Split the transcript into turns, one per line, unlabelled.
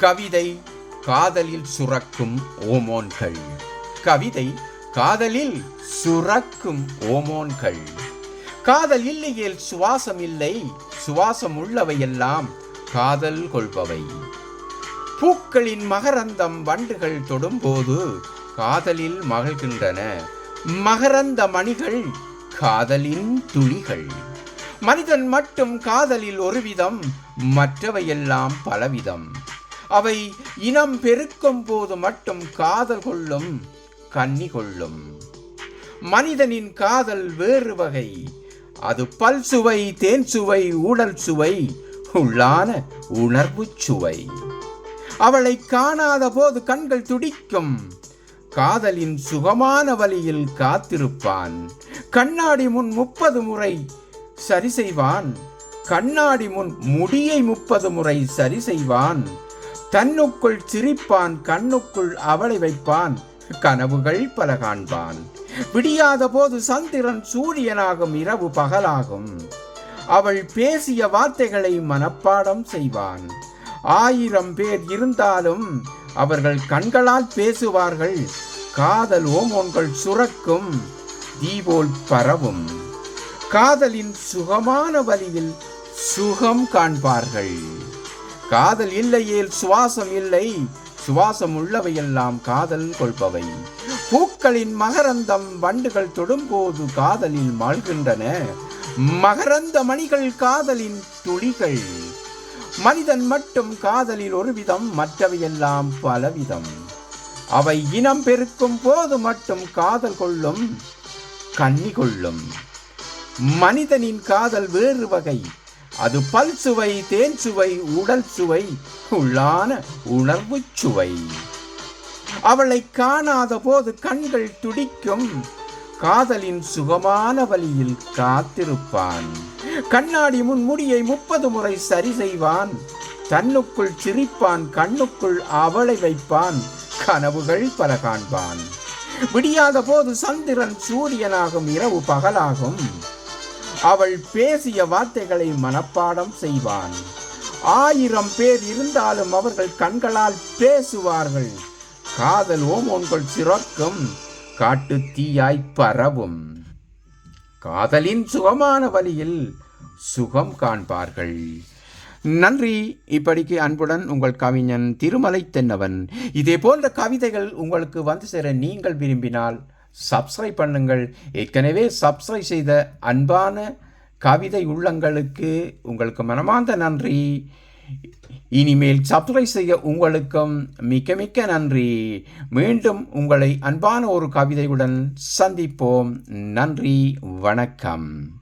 கவிதை காதலில் சுரக்கும் ஓமோன்கள். கவிதை காதலில் சுரக்கும் ஓமோன்கள். காதல் இல்லையேல் சுவாசம் இல்லை சுவாசம் உள்ளவையெல்லாம் காதல் கொள்பவை. பூக்களின் மகரந்தம் வண்டுகள் தொடும்போது காதலில் மகிழ்கின்றன. மகரந்த மணிகள் காதலின் துளிகள். மனிதன் மட்டும் காதலில் ஒருவிதம் மற்றவையெல்லாம் பலவிதம். அவை இனம் பெருக்கும் போது மட்டும் காதல் கொள்ளும் கன்னி கொள்ளும். மனிதனின் காதல் வேறு வகை. அது பல் சுவை தேன் சுவை ஊடல் சுவை உள்ளான உணர்வு சுவை. அவளை காணாத போது கண்கள் துடிக்கும். காதலின் சுகமான வழியில் காத்திருப்பான். கண்ணாடி முன் முப்பது முறை சரி செய்வான். கண்ணாடி முன் முடியை முப்பது முறை சரி செய்வான். தன்னுக்குள் சிரிப்பான் கண்ணுக்குள் அவளை வைப்பான். கனவுகள் பல காண்பான். விடியாத போது சந்திரன் சூரியனாகும் இரவு பகலாகும். அவள் பேசிய வார்த்தைகளை மனப்பாடம் செய்வான். ஆயிரம் பேர் இருந்தாலும் அவர்கள் கண்களால் பேசுவார்கள். காதல் ஓமோன்கள் சுரக்கும். தீபோல் பரவும். காதலின் சுகமான வழியில் சுகம் காண்பார்கள். காதல் இல்லையேல் சுவாசம் இல்லை. சுவாசம் உள்ளவையெல்லாம் காதல் கொள்பவை. பூக்களின் மகரந்தம் வண்டுகள் தொடும்போது காதலில் மாழ்கின்றன. மகரந்த மணிகள் காதலின் துளிகள். மனிதன் மட்டும் காதலில் ஒரு விதம் மற்றவையெல்லாம் பலவிதம். அவை இனம் பெருக்கும் போது மட்டும் காதல் கொள்ளும் கன்னி கொள்ளும். மனிதனின் காதல் வேறு வகை. அது பல் சுவை தேன் சுவை உடல் சுவை உள்ளான உணர்வு சுவை. அவளை காணாத போது கண்கள் துடிக்கும். காதலின் சுகமான வழியில் காத்திருப்பான். கண்ணாடி முன் முடியை முப்பது முறை சரி செய்வான். தன்னுக்குள் சிரிப்பான் கண்ணுக்குள் அவளை வைப்பான். கனவுகள் பல காண்பான். விடியாத போது சந்திரன் சூரியனாகும் இரவு பகலாகும். அவள் பேசிய வார்த்தைகளை மனப்பாடம் செய்வான். ஆயிரம் பேர் இருந்தாலும் அவர்கள் கண்களால் பேசுவார்கள். காதல் ஓமோன்கள் சிறக்கும் காட்டு தீயாய் பரவும். காதலின் சுகமான வழியில் சுகம் காண்பார்கள். நன்றி. இப்படிக்கு அன்புடன் உங்கள் கவிஞன் திருமலை தென்னவன். இதே போன்ற கவிதைகள் உங்களுக்கு வந்து சேர நீங்கள் விரும்பினால் சப்ஸ்கிரைப் பண்ணுங்கள். ஏற்கனவே சப்ஸ்கிரைப் செய்த அன்பான கவிதை உள்ளங்களுக்கு உங்களுக்கு மனமார்ந்த நன்றி. இனிமேல் சப்ஸ்கிரைப் செய்ய உங்களுக்கும் மிக்க மிக்க நன்றி. மீண்டும் உங்களை அன்பான ஒரு கவிதையுடன் சந்திப்போம். நன்றி வணக்கம்.